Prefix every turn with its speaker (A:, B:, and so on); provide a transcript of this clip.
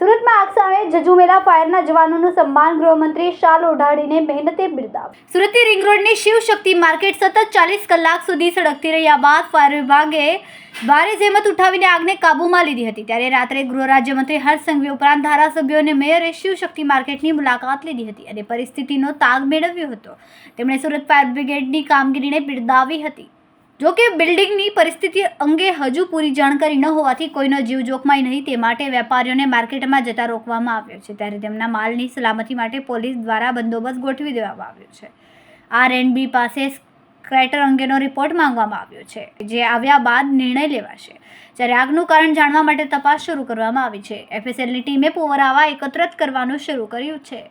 A: સુરતમાં આગ જજુમેલા ફાયરના જવાનોનું સન્માન ગૃહમંત્રી શાલ ઓઢાડીને મહેનતે બિરદાવ સુરતથી રિંગ રોડની શિવશક્તિ માર્કેટ સતત ચાલીસ કલાક સુધી સળગતી રહ્યા બાદ ફાયર વિભાગે ભારે જહેમત ઉઠાવીને આગને કાબૂમાં લીધી હતી. ત્યારે રાત્રે ગૃહ રાજ્યમંત્રી હર્ષ સંઘવી ઉપરાંત ધારાસભ્યો અને મેયરે શિવ શક્તિ માર્કેટની મુલાકાત લીધી હતી અને પરિસ્થિતિનો તાગ મેળવ્યો હતો. તેમણે સુરત ફાયર બ્રિગેડની કામગીરીને બિરદાવી હતી. જો કે બિલ્ડિંગની પરિસ્થિતિ અંગે હજુ પૂરી જાણકારી ન હોવાથી કોઈનો જીવ જોખમાય નહીં તે માટે વેપારીઓને માર્કેટમાં જતા રોકવામાં આવ્યો છે. ત્યારે તેમના માલની સલામતી માટે પોલીસ દ્વારા બંદોબસ્ત ગોઠવી દેવામાં આવ્યો છે. આર એન્ડ બી પાસે સ્ક્રેટર અંગેનો રિપોર્ટ માંગવામાં આવ્યો છે. જે આવ્યા બાદ નિર્ણય લેવાશે. જ્યારે આગનું કારણ જાણવા માટે તપાસ શરૂ કરવામાં આવી છે. એફએસએલની ટીમે પુવરાવા એકત્રિત કરવાનું શરૂ કર્યું છે.